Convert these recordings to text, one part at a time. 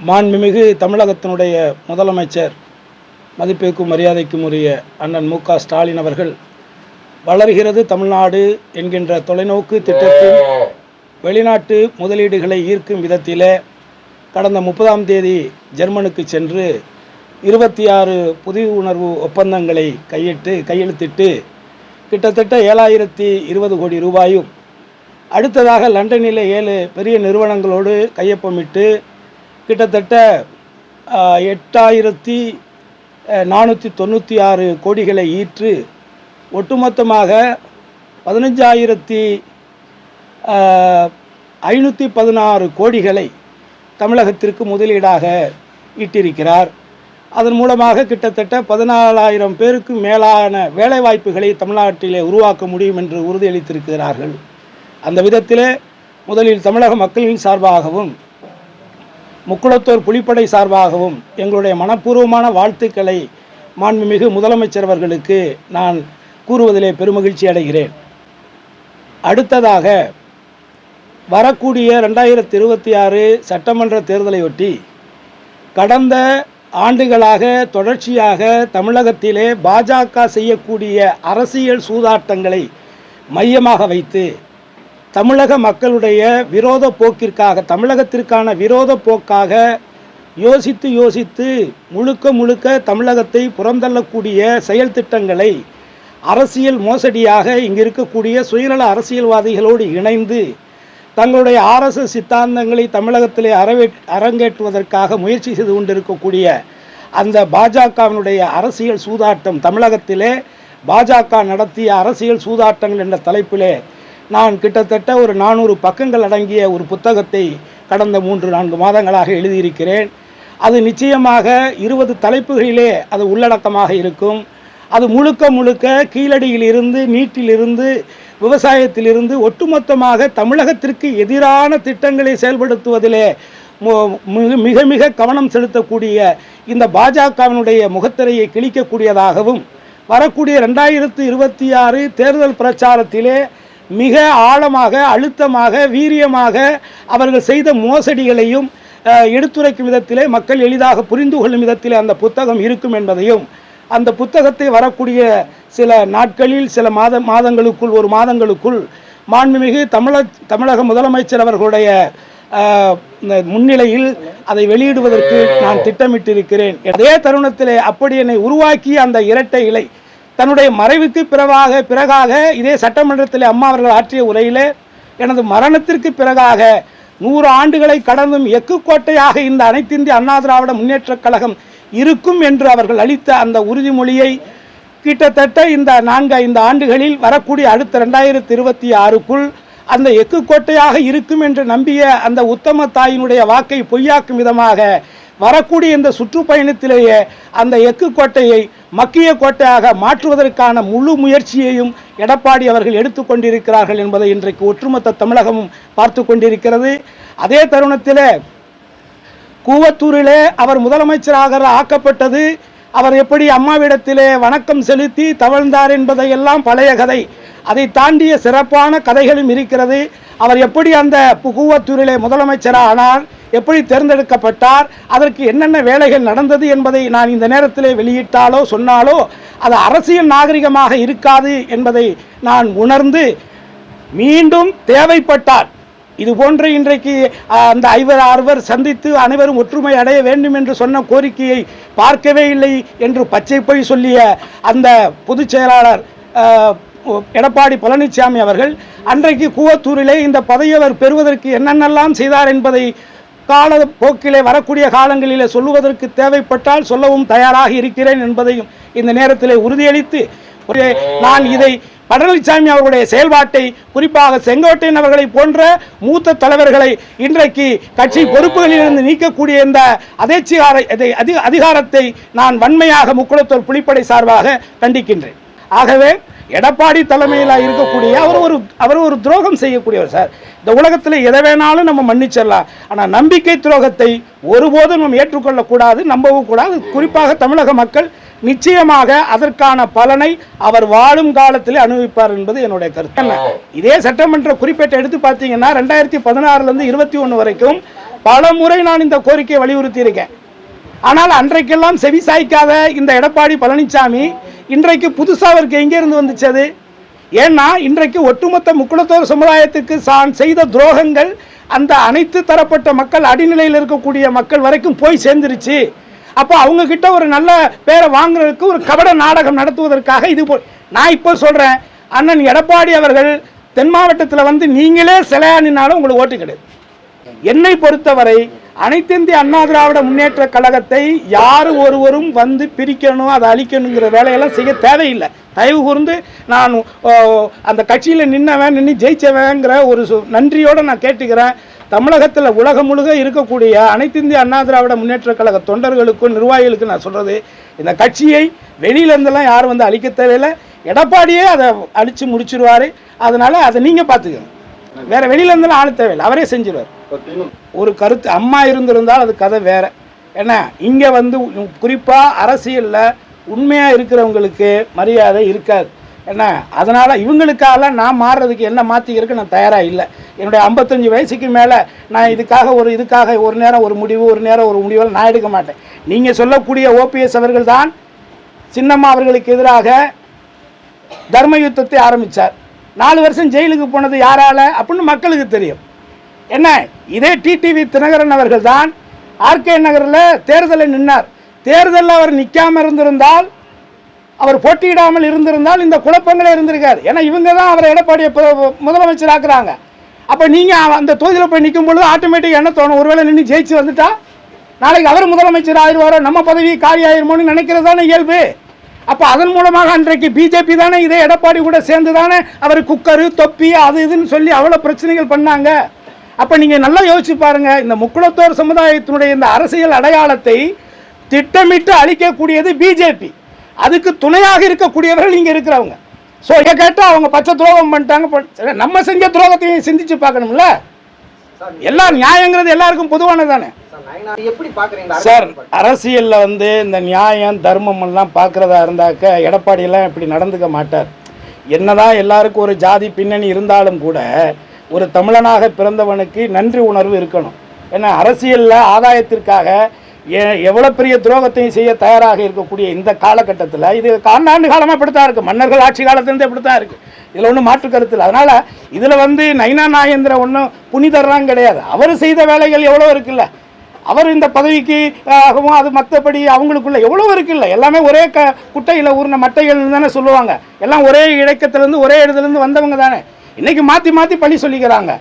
மாண்புமிகு தமிழகத்தினுடைய முதலமைச்சர் மதிப்பிற்கும் மரியாதைக்கும் உரிய அண்ணன் மு க ஸ்டாலின் அவர்கள் வளர்கிறது தமிழ்நாடு என்கின்ற தொலைநோக்கு திட்டத்தில் வெளிநாட்டு முதலீடுகளை ஈர்க்கும் விதத்திலே கடந்த முப்பதாம் தேதி ஜெர்மனுக்கு சென்று இருபத்தி ஆறு புதிய உணர்வு ஒப்பந்தங்களை கையிட்டு கையெழுத்திட்டு கிட்டத்தட்ட ஏழாயிரத்தி இருபது கோடி ரூபாயும் அடுத்ததாக லண்டனில் ஏழு பெரிய நிறுவனங்களோடு கையொப்பமிட்டு கிட்டத்தட்ட எட்டாயிரத்தி நானூற்றி தொண்ணூற்றி ஆறு கோடிகளை ஈற்று ஒட்டுமொத்தமாக பதினஞ்சாயிரத்தி ஐநூற்றி பதினாறு கோடிகளை தமிழகத்திற்கு முதலீடாக ஈட்டிருக்கிறார் அதன் மூலமாக கிட்டத்தட்ட பதினாலாயிரம் பேருக்கு மேலான வேலைவாய்ப்புகளை தமிழ்நாட்டிலே உருவாக்க முடியும் என்று உறுதியளித்திருக்கிறார்கள். அந்த விதத்திலே முதலில் தமிழக மக்களின் சார்பாகவும் முக்குளத்தோர் புலிப்படை சார்பாகவும் எங்களுடைய மனப்பூர்வமான வாழ்த்துக்களை மாண்புமிகு முதலமைச்சர் அவர்களுக்கு நான் கூறுவதிலே பெருமகிழ்ச்சி அடைகிறேன். அடுத்ததாக வரக்கூடிய ரெண்டாயிரத்தி இருபத்தி ஆறு சட்டமன்ற தேர்தலையொட்டி கடந்த ஆண்டுகளாக தொடர்ச்சியாக தமிழகத்திலே பாஜக செய்யக்கூடிய அரசியல் சூதாட்டங்களை மையமாக வைத்து தமிழக மக்களுடைய விரோத போக்கிற்காக தமிழகத்திற்கான விரோத போக்காக யோசித்து யோசித்து முழுக்க முழுக்க தமிழகத்தை புறந்தள்ளக்கூடிய செயல் திட்டங்களை அரசியல் மோசடியாக இங்கு இருக்கக்கூடிய சுயநல அரசியல்வாதிகளோடு இணைந்து தங்களுடைய ஆர்எஸ்எஸ் சித்தாந்தங்களை தமிழகத்திலே அரவே அரங்கேற்றுவதற்காக முயற்சி செய்து கொண்டிருக்கக்கூடிய அந்த பாஜகவினுடைய அரசியல் சூதாட்டம் தமிழகத்திலே பாஜக நடத்திய அரசியல் சூதாட்டங்கள் என்ற தலைப்பிலே நான் கிட்டத்தட்ட ஒரு நானூறு பக்கங்கள் அடங்கிய ஒரு புத்தகத்தை கடந்த மூன்று நான்கு மாதங்களாக எழுதியிருக்கிறேன். அது நிச்சயமாக இருபது தலைப்புகளிலே அது உள்ளடக்கமாக இருக்கும். அது முழுக்க முழுக்க கீழடியிலிருந்து நீட்டிலிருந்து விவசாயத்திலிருந்து ஒட்டுமொத்தமாக தமிழகத்திற்கு எதிரான திட்டங்களை செயல்படுத்துவதிலே மிக மிக மிக கவனம் செலுத்தக்கூடிய இந்த பாஜகவினுடைய முகத்திரையை கிழிக்கக்கூடியதாகவும் வரக்கூடிய ரெண்டாயிரத்து இருபத்தி ஆறு தேர்தல் பிரச்சாரத்திலே மிக ஆழமாக அழுத்தமாக வீரியமாக அவர்கள் செய்த மோசடிகளையும் எடுத்துரைக்கும் விதத்திலே மக்கள் எளிதாக புரிந்து கொள்ளும் விதத்திலே அந்த புத்தகம் இருக்கும் என்பதையும் அந்த புத்தகத்தை வரக்கூடிய சில நாட்களில் சில மாத மாதங்களுக்குள் ஒரு மாதங்களுக்குள் மாண்புமிகு தமிழ தமிழக முதலமைச்சர் அவர்களுடைய முன்னிலையில் அதை வெளியிடுவதற்கு நான் திட்டமிட்டிருக்கிறேன். அதே தருணத்திலே அப்படி என்னை உருவாக்கிய அந்த இரட்டை இலை தன்னுடைய மறைவுக்கு பிறவாக பிறகாக இதே சட்டமன்றத்தில் அம்மா அவர்கள் ஆற்றிய உரையிலே எனது மரணத்திற்கு பிறகாக நூறு ஆண்டுகளை கடந்தும் எக்கு கோட்டையாக இந்த அனைத்திந்திய அண்ணா திராவிட முன்னேற்றக் கழகம் இருக்கும் என்று அவர்கள் அளித்த அந்த உறுதிமொழியை கிட்டத்தட்ட இந்த நான்கு ஐந்து ஆண்டுகளில் வரக்கூடிய அடுத்த ரெண்டாயிரத்தி இருபத்தி ஆறுக்குள் அந்த எக்கு கோட்டையாக இருக்கும் என்று நம்பிய அந்த உத்தம தாயினுடைய வாக்கை பொய்யாக்கும் விதமாக வரக்கூடிய இந்த சுற்றுப்பயணத்திலேயே அந்த எக்கு கோட்டையை மக்கிய கோட்டையாக மாற்றுவதற்கான முழு முயற்சியையும் எடப்பாடி அவர்கள் எடுத்து கொண்டிருக்கிறார்கள் என்பதை இன்றைக்கு ஒட்டுமொத்த தமிழகமும் பார்த்து கொண்டிருக்கிறது. அதே தருணத்தில் கூவத்தூரிலே அவர் முதலமைச்சராக ஆக்கப்பட்டது. அவர் எப்படி அம்மாவிடத்திலே வணக்கம் செலுத்தி தவழ்ந்தார் என்பதையெல்லாம் பழைய கதை. அதை தாண்டிய சிறப்பான கதைகளும் இருக்கிறது. அவர் எப்படி அந்த கூவத்தூரிலே முதலமைச்சரா ஆனார் எப்படி தேர்ந்தெடுக்கப்பட்டார் அதற்கு என்னென்ன வேலைகள் நடந்தது என்பதை நான் இந்த நேரத்திலே வெளியிட்டாலோ சொன்னாலோ அது அரசியல் நாகரிகமாக இருக்காது என்பதை நான் உணர்ந்து மீண்டும் தேவைப்பட்டால் இது போன்று இன்றைக்கு அந்த ஐவர் ஆறுவர் சந்தித்து அனைவரும் ஒற்றுமை அடைய வேண்டும் என்று சொன்ன கோரிக்கையை பார்க்கவே இல்லை என்று பச்சை பொய் சொல்லிய அந்த பொதுச் செயலாளர் எடப்பாடி பழனிசாமி அவர்கள் அன்றைக்கு கூவத்தூரிலே இந்த பதவி அவர் பெறுவதற்கு என்னென்னலாம் செய்தார் என்பதை கால போக்கிலே வரக்கூடிய காலங்களிலே சொல்லுவதற்கு தேவைப்பட்டால் சொல்லவும் தயாராக இருக்கிறேன் என்பதையும் இந்த நேரத்திலே உறுதியளித்து நான் இதை பழனிசாமி அவர்களுடைய செயல்பாட்டை குறிப்பாக செங்கோட்டையன் அவர்களை போன்ற மூத்த தலைவர்களை இன்றைக்கு கட்சி பொறுப்புகளிலிருந்து நீக்கக்கூடிய இந்த அதேச்சிகார அதிகாரத்தை நான் வன்மையாக முக்குளத்தூர் புலிப்படை சார்பாக கண்டிக்கின்றேன். ஆகவே எடப்பாடி தலைமையில் இருக்கக்கூடிய அவர் ஒரு அவர் ஒரு துரோகம் செய்யக்கூடியவர் சார். இந்த உலகத்தில் எதை வேணாலும் நம்ம மன்னிச்சிடலாம். ஆனால் நம்பிக்கை துரோகத்தை ஒருபோதும் நம்ம ஏற்றுக்கொள்ளக்கூடாது நம்பவும் கூடாது. குறிப்பாக தமிழக மக்கள் நிச்சயமாக அதற்கான பலனை அவர் வாழும் காலத்தில் அனுபவிப்பார் என்பது என்னுடைய கருத்து? இதே சட்டமன்ற குறிப்பேட்டை எடுத்து பார்த்தீங்கன்னா ரெண்டாயிரத்தி பதினாறுலேருந்து இருபத்தி ஒன்று வரைக்கும் பல முறை நான் இந்த கோரிக்கையை வலியுறுத்தி இருக்கேன் ஆனால் அன்றைக்கெல்லாம் செவி சாய்க்காத இந்த எடப்பாடி பழனிசாமி இன்றைக்கு புதுசாக அவருக்கு எங்கேருந்து வந்துச்சு அது ஏன்னா இன்றைக்கு ஒட்டுமொத்த முக்குளத்தோர் சமுதாயத்துக்கு தான் செய்த துரோகங்கள் அந்த அனைத்து தரப்பட்ட மக்கள் அடிநிலையில் இருக்கக்கூடிய மக்கள் வரைக்கும் போய் சேர்ந்துருச்சு. அப்போ அவங்கக்கிட்ட ஒரு நல்ல பேரை வாங்குறதுக்கு ஒரு கபட நாடகம் நடத்துவதற்காக இது போல் நான் இப்போ சொல்கிறேன் அண்ணன் எடப்பாடி அவர்கள் தென் மாவட்டத்தில் வந்து நீங்களே சிலையானினாலும் உங்களுக்கு ஓட்டு கிடையாது. என்னை பொறுத்தவரை அனைத்திந்திய அண்ணா திராவிட முன்னேற்ற கழகத்தை யார் ஒருவரும் வந்து பிரிக்கணும் அதை அழிக்கணுங்கிற வேலையெல்லாம் செய்ய தேவையில்லை. தயவு கூர்ந்து நான் அந்த கட்சியில் நின்னவன் நின்று ஜெயிச்சவங்கிற ஒரு சு- நன்றியோடு நான் கேட்டுக்கிறேன். தமிழகத்தில் உலகம் முழுக இருக்கக்கூடிய அனைத்திந்திய அண்ணா திராவிட முன்னேற்ற கழக தொண்டர்களுக்கும் நிர்வாகிகளுக்கும் நான் சொல்கிறது இந்த கட்சியை வெளியிலேருந்தெல்லாம் யாரும் வந்து அழிக்க தேவையில்லை. எடப்பாடியே அதை அழித்து முடிச்சிருவார். அதனால் அதை நீங்கள் பார்த்துக்கோங்க. வேற வெளியில இருந்தாலும் ஆளு தேவையில்லை. அவரே செஞ்சிருவார். ஒரு கருத்து அம்மா இருந்திருந்தால் அது கதை வேற. ஏன்னா இங்கே வந்து குறிப்பாக அரசியலில் உண்மையாக இருக்கிறவங்களுக்கு மரியாதை இருக்காது. என்ன அதனால் இவங்களுக்காக நான் மாறுறதுக்கு என்ன மாற்றிக்கிறதுக்கு நான் தயாராக இல்லை. என்னுடைய ஐம்பத்தஞ்சு வயசுக்கு மேலே நான் இதுக்காக ஒரு இதுக்காக ஒரு நேரம் ஒரு முடிவு ஒரு நேரம் ஒரு முடிவு நான் எடுக்க மாட்டேன். நீங்கள் சொல்லக்கூடிய ஓபிஎஸ் அவர்கள் தான் சின்னம்மா அவர்களுக்கு எதிராக தர்ம யுத்தத்தை ஆரம்பித்தார் நாலு வருஷம் ஜெயிலுக்கு போனது யாரால? அப்படின்னு மக்களுக்கு தெரியும். என்ன? இதே டிடிவி தினகரன் அவர்கள் தான் ஆர்கே நகரில் தேர்தலில் நின்னார். தேர்தலில் அவர் நிற்காமல் இருந்திருந்தால் அவர் போட்டியிடாமல் இருந்திருந்தால் இந்த குழப்பங்களே இருந்திருக்காது. ஏன்னா இவங்க தான் அவரை எடப்பாடியை முதலமைச்சர் ஆக்குறாங்க. அப்போ நீங்கள் அந்த தொகுதியில் போய் நிற்கும் பொழுது ஆட்டோமேட்டிக் என்ன தோணும்? ஒருவேளை நின்று ஜெயிச்சு வந்துட்டா நாளைக்கு அவர் முதலமைச்சர் ஆயிடுவாரோ? நம்ம பதவி காலி ஆயிருமோன்னு நினைக்கிறது தானே இயல்பு. அப்போ அதன் மூலமாக அன்றைக்கு பிஜேபி தானே இதே எடப்பாடி கூட சேர்ந்து தானே அவர் குக்கரு தொப்பி அது இதுன்னு சொல்லி அவ்வளோ பிரச்சனைகள் பண்ணாங்க. அப்போ நீங்கள் நல்லா யோசிச்சு பாருங்கள் இந்த முக்குளத்தோர் சமுதாயத்தினுடைய இந்த அரசியல் அடையாளத்தை திட்டமிட்டு அழிக்கக்கூடியது பிஜேபி அதுக்கு துணையாக இருக்கக்கூடியவர்கள் இங்கே இருக்கிறவங்க. ஸோ இதை கேட்டால் அவங்க பச்சை துரோகம் பண்ணிட்டாங்க நம்ம செஞ்ச துரோகத்தையும் சிந்திச்சு பார்க்கணும்ல? எல்லாம் நியாயங்கிறது எல்லாருக்கும் பொதுவானது தானே சார், அரசியலில் வந்து இந்த நியாயம் தர்மம் எல்லாம் பார்க்குறதா இருந்தாக்க எடப்பாடியெல்லாம் இப்படி நடந்துக்க மாட்டார். என்னதான் எல்லாருக்கும் ஒரு ஜாதி பின்னணி இருந்தாலும் கூட ஒரு தமிழனாக பிறந்தவனுக்கு நன்றி உணர்வு இருக்கணும். ஏன்னா அரசியலில் ஆதாயத்திற்காக எவ்வளோ பெரிய துரோகத்தையும் செய்ய தயாராக இருக்கக்கூடிய இந்த காலகட்டத்தில் இது ஆண்டாண்டு காலமாக இப்படி தான் இருக்குது மன்னர்கள் ஆட்சி காலத்துலேருந்து இப்படி தான் இருக்குது இதில் ஒன்றும் மாற்று கருத்து இல்லை. அதனால் இதில் வந்து நைனா நாகேந்திர ஒன்றும் புனிதர்லாம் கிடையாது. அவர் செய்த வேலைகள் எவ்வளோ இருக்குல்ல? அவர் இந்த பதவிக்கு ஆகவும் அது மற்றபடி அவங்களுக்குள்ள எவ்வளோ இருக்குல்ல? எல்லாமே ஒரே க குட்டையில் ஊர்ன மட்டைகள் தானே சொல்லுவாங்க. எல்லாம் ஒரே இலக்கத்திலேருந்து ஒரே இடத்துலேருந்து வந்தவங்க தானே. இன்றைக்கி மாற்றி மாற்றி பழி சொல்லிக்கிறாங்க.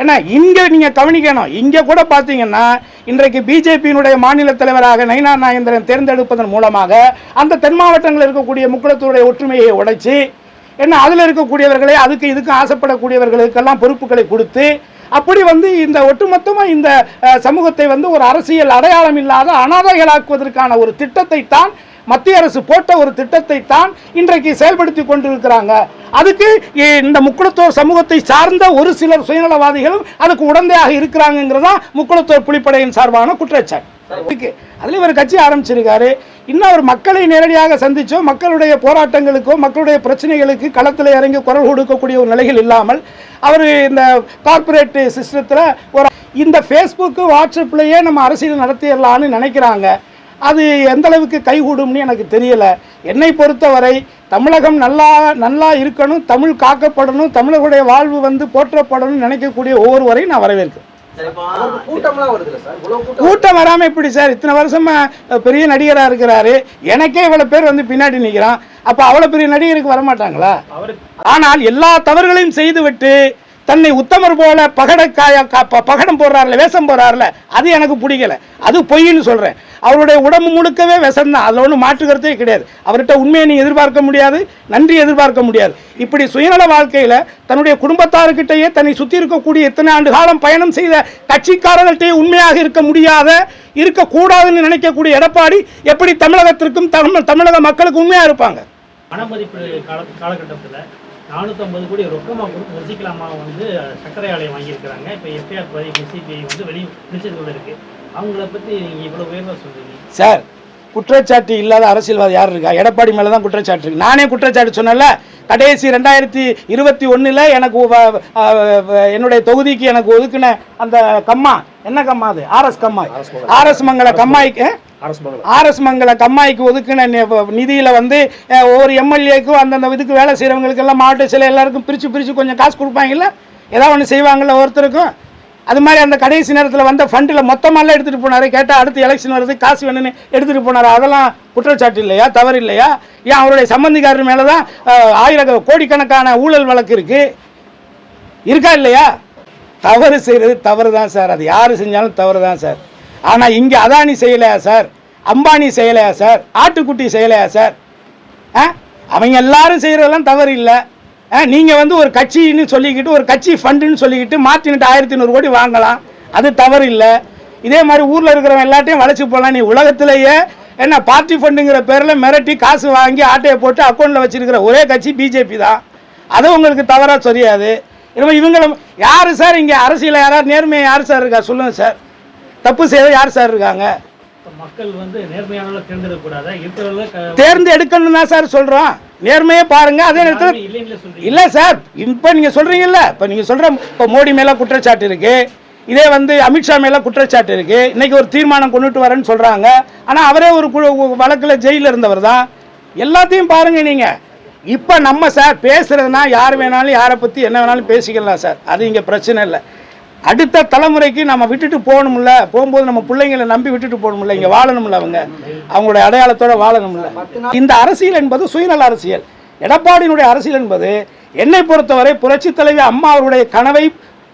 ஏன்னா இங்கே நீங்கள் கவனிக்கணும். இங்கே கூட பார்த்தீங்கன்னா இன்றைக்கு பிஜேபியினுடைய மாநில தலைவராக நயினா நாகேந்திரன் தேர்ந்தெடுப்பதன் மூலமாக அந்த தென் மாவட்டங்களில் இருக்கக்கூடிய முக்குளத்தூருடைய ஒற்றுமையை உடைச்சி என்ன அதில் இருக்கக்கூடியவர்களே அதுக்கு இதுக்கு ஆசைப்படக்கூடியவர்களுக்கெல்லாம் பொறுப்புகளை கொடுத்து அப்படி வந்து இந்த ஒட்டுமொத்தமாக இந்த சமூகத்தை வந்து ஒரு அரசியல் அடையாளம் இல்லாத அனாதைகளாக்குவதற்கான ஒரு திட்டத்தை தான் மத்திய அரசு போட்ட ஒரு திட்டத்தை தான் இன்றைக்கு செயல்படுத்தி கொண்டிருக்கிறாங்க. அதுக்கு இந்த முக்குளத்தோர் சமூகத்தை சார்ந்த ஒரு சிலர் சுயநலவாதிகளும் அதுக்கு உடந்தையாக இருக்கிறாங்கிறதான் முக்குளத்தோர் புலிப்படையின் சார்பான குற்றச்சாட்டு. அதுல இவர் கட்சி ஆரம்பிச்சிருக்காரு. இன்னும் அவர் மக்களை நேரடியாக சந்திச்சோ மக்களுடைய போராட்டங்களுக்கோ மக்களுடைய பிரச்சனைகளுக்கு களத்தில் இறங்கி குரல் கொடுக்கக்கூடிய ஒரு நிலைகள் இல்லாமல் அவர் இந்த கார்பரேட் சிஸ்டத்தில் ஒரு இந்த ஃபேஸ்புக்கு வாட்ஸ்அப்லேயே நம்ம அரசியல் நடத்திடலான்னு நினைக்கிறாங்க. அது எந்த அளவுக்கு கைகூடும்னு எனக்கு தெரியல. என்னை பொறுத்தவரை தமிழகம் நல்லா நல்லா இருக்கணும் தமிழ் காக்கப்படணும் தமிழர்களுடைய வாழ்வு வந்து போற்றப்படணும்னு நினைக்கக்கூடிய ஒவ்வொருவரையும் நான் வரவேற்கிறேன். அவருக்கு கூட்டம்லாம் வருதுல்ல சார்? இவ்வளவு கூட்டம் வராம எப்படி சார்? இத்தனை வருஷமா பெரிய நடிகரா இருக்கிறாரு. எனக்கே இவ்வளவு பேர் வந்து பின்னாடி நிக்கிறான். அப்ப அவ்வளவு பெரிய நடிகருக்கு வரமாட்டாங்களா? ஆனால் எல்லா தவறுகளையும் செய்துவிட்டு தன்னை உத்தமர் போல பகடக்காய க- ப- பகடம் போடுறாருல வேஷம் போடுறாருல அது எனக்கு பிடிக்கல. அது பொய்ன்னு சொல்றேன். அவருடைய உடம்பு முழுக்கவே விஷம் தான் அதில் ஒன்றும் மாற்று கருத்தே கிடையாது. அவர்கிட்ட உண்மையை நீ எதிர்பார்க்க முடியாது நன்றி எதிர்பார்க்க முடியாது. இப்படி சுயநல வாழ்க்கையில் தன்னுடைய குடும்பத்தாருக்கிட்டேயே தன்னை சுற்றி இருக்கக்கூடிய இத்தனை ஆண்டு காலம் பயணம் செய்த கட்சிக்காரர்கள்ட்டே உண்மையாக இருக்க முடியாத இருக்கக்கூடாதுன்னு நினைக்கக்கூடிய எடப்பாடி எப்படி தமிழகத்திற்கும் தமிழ் தமிழக மக்களுக்கு உண்மையாக இருப்பாங்க? பணமதிப்பு கால காலகட்டத்தில் நானூற்றம்பது கோடி ரொக்கமாக கொடுத்து ரசிகலாமா வந்து சர்க்கரை ஆலையை வாங்கியிருக்கிறாங்க. இப்போ எஃப்ஐஆர் பதிவு சிபிஐ வந்து வெளி வெளிச்சது இருக்குது அவங்கள பற்றி நீங்கள் இவ்வளோ உயர்வாக சொல்றீங்க. சார் குற்றச்சாட்டு இல்லாத அரசியல்வாதி யார் இருக்கா? எடப்பாடி மேலே தான் குற்றச்சாட்டு இருக்கு. நானே குற்றச்சாட்டு சொன்னேன்ல கடைசி ரெண்டாயிரத்தி இருபத்தி ஒன்றில் எனக்கு என்னுடைய தொகுதிக்கு எனக்கு ஒதுக்கின அந்த கம்மா என்ன கம்மா அது? ஆர்எஸ் கம்மாய் ஆர்எஸ் மங்கல கம்மாய்க்கு ஆர்எஸ் மங்கல கம்மாய்க்கு ஒதுக்கின நி- நிதியில வந்து ஒவ்வொரு எம்எல்ஏக்கும் அந்தந்த இதுக்கு வேலை செய்கிறவங்களுக்கு எல்லாம் மாவட்ட சில எல்லாருக்கும் பிரித்து பிரித்து கொஞ்சம் காசு கொடுப்பாங்கல்ல? ஏதாவது ஒன்று செய்வாங்கல்ல ஒருத்தருக்கும் அது மாதிரி அந்த கடைசி நேரத்தில் வந்த ஃபண்டில் மொத்தமாலாம் எடுத்துகிட்டு போனார். கேட்டால் அடுத்து எலெக்ஷன் வருது காசு வேணும்னு எடுத்துகிட்டு போனார். அதெல்லாம் குற்றச்சாட்டு இல்லையா? தவறு இல்லையா? ஏன் அவருடைய சம்பந்திக்காரர் மேலே தான் அஹ், ஆயிர கோடிக்கணக்கான ஊழல் வழக்கு இருக்குது இருக்கா இல்லையா? தவறு செய்கிறது தவறு தான் சார். அது யார் செஞ்சாலும் தவறு தான் சார். ஆனால் இங்கே அதானி செய்யலையா சார்? அம்பானி செய்யலையா சார்? ஆட்டுக்குட்டி செய்யலையா சார்? ஆ? அவங்க எல்லாரும் செய்கிறதெல்லாம் தவறு இல்லை. நீங்கள் வந்து ஒரு கட்சின்னு சொல்லிக்கிட்டு ஒரு கட்சி ஃபண்டுன்னு சொல்லிக்கிட்டு மாற்றிக்கிட்டு ஆயிரத்தி நூறு கோடி வாங்கலாம். அது தவறு இல்லை இதே மாதிரி ஊரில் இருக்கிறவங்க எல்லாத்தையும் வளைச்சி போகலாம் நீ உலகத்திலேயே என்ன பார்ட்டி ஃபண்டுங்கிற பேரில் மிரட்டி காசு வாங்கி ஆட்டையை போட்டு அக்கௌண்ட்டில் வச்சிருக்கிற ஒரே கட்சி பிஜேபி தான். அது உங்களுக்கு தவறாக தெரியாது. இனிமே இவங்கள யார் சார் இங்கே? அரசியலில் யாராவது நேர்மையாக யார் சார் இருக்கா? சொல்லுங்கள் சார். தப்பு செய்ய யார் சார் இருக்காங்க? மக்கள் வந்து நேர்மையானவர்களை தேர்ந்தெடுக்கணும் தான் சார் சொல்கிறோம் நேர்மையே பாருங்க அதே நேரத்தில் இல்லை சார் இப்போ நீங்கள் சொல்கிறீங்கல்ல இப்போ நீங்கள் சொல்கிற இப்போ மோடி மேலே குற்றச்சாட்டு இருக்குது இதே வந்து அமித்ஷா மேலே குற்றச்சாட்டு இருக்குது இன்னைக்கு ஒரு தீர்மானம் கொண்டுட்டு வரேன்னு சொல்கிறாங்க ஆனால் அவரே ஒரு வழக்கில் ஜெயிலில் இருந்தவர் தான். எல்லாத்தையும் பாருங்க நீங்கள் இப்போ நம்ம சார் பேசுகிறதுனா யார் வேணாலும் யாரை பற்றி என்ன வேணாலும் பேசிக்கலாம் சார். அது இங்கே பிரச்சனை இல்லை. அடுத்த தலைமுறைக்கு நம்ம விட்டுட்டு போகணும்ல. போகும்போது நம்ம பிள்ளைங்களை நம்பி விட்டுட்டு போகணும்ல. இங்கே வாழணும்ல அவங்க. அவங்களுடைய அடையாளத்தோட வாழணும்ல. இந்த அரசியல் என்பது சுயநல அரசியல். எடப்பாடியினுடைய அரசியல் என்பது என்னை பொறுத்தவரை புரட்சி தலைவி அம்மா அவருடைய கனவை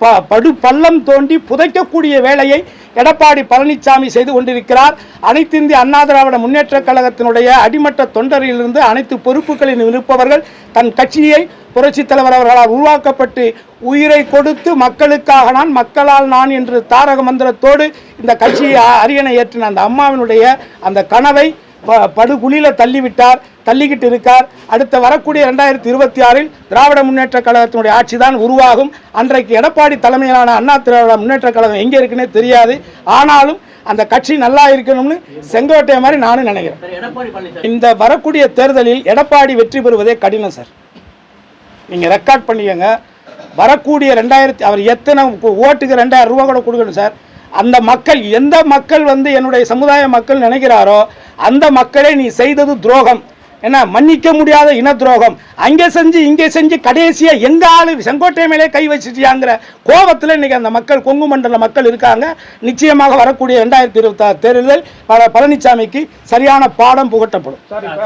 ப படு பள்ளம் தோண்டி புதைக்கக்கூடிய வேலையை எடப்பாடி பழனிசாமி செய்து கொண்டிருக்கிறார். அனைத்து இந்திய அண்ணா திராவிட முன்னேற்ற கழகத்தினுடைய அடிமட்ட தொண்டரிலிருந்து அனைத்து பொறுப்புகளில் இருப்பவர்கள் தன் கட்சியை புரட்சித் தலைவர் அவர்களால் உருவாக்கப்பட்டு உயிரை கொடுத்து மக்களுக்காக நான் மக்களால் நான் என்று தாரக மந்திரத்தோடு இந்த கட்சியை அரியணை ஏற்றின அந்த அம்மாவினுடைய அந்த கனவை ப- படுகுழியில் தள்ளிவிட்டார். தள்ளிக்கிட்டு இருக்கார். அடுத்த வரக்கூடிய ரெண்டாயிரத்தி இருபத்தி ஆறில் திராவிட முன்னேற்ற கழகத்தினுடைய ஆட்சி தான் உருவாகும். அன்றைக்கு எடப்பாடி தலைமையிலான அண்ணா திராவிட முன்னேற்ற கழகம் எங்கே இருக்குன்னே தெரியாது. ஆனாலும் அந்த கட்சி நல்லா இருக்கணும்னு செங்கோட்டை மாதிரி நானும் நினைக்கிறேன். இந்த வரக்கூடிய தேர்தலில் எடப்பாடி வெற்றி பெறுவதே கடினம் சார். நீங்கள் ரெக்கார்ட் பண்ணிக்கங்க. வரக்கூடிய ரெண்டாயிரத்தி அவர் எத்தனை ஓட்டுக்கு ரெண்டாயிரம் ரூபா கூட கொடுக்கணும் சார். அந்த மக்கள் எந்த மக்கள் வந்து என்னுடைய சமுதாய மக்கள் நினைக்கிறாரோ அந்த மக்களை நீ செய்தது துரோகம். என்ன மன்னிக்க முடியாத இன துரோகம் அங்கே செஞ்சு இங்கே செஞ்சு கடைசியா எங்க ஆளு செங்கோட்டை மேலே கை வச்சுட்டியாங்கிற கோபத்தில் இன்னைக்கு அந்த மக்கள் கொங்கு மண்டல மக்கள் இருக்காங்க. நிச்சயமாக வரக்கூடிய ரெண்டாயிரத்தி இருபத்தாறு தேர்தலில் பழனிசாமிக்கு சரியான பாடம் புகட்டப்படும்.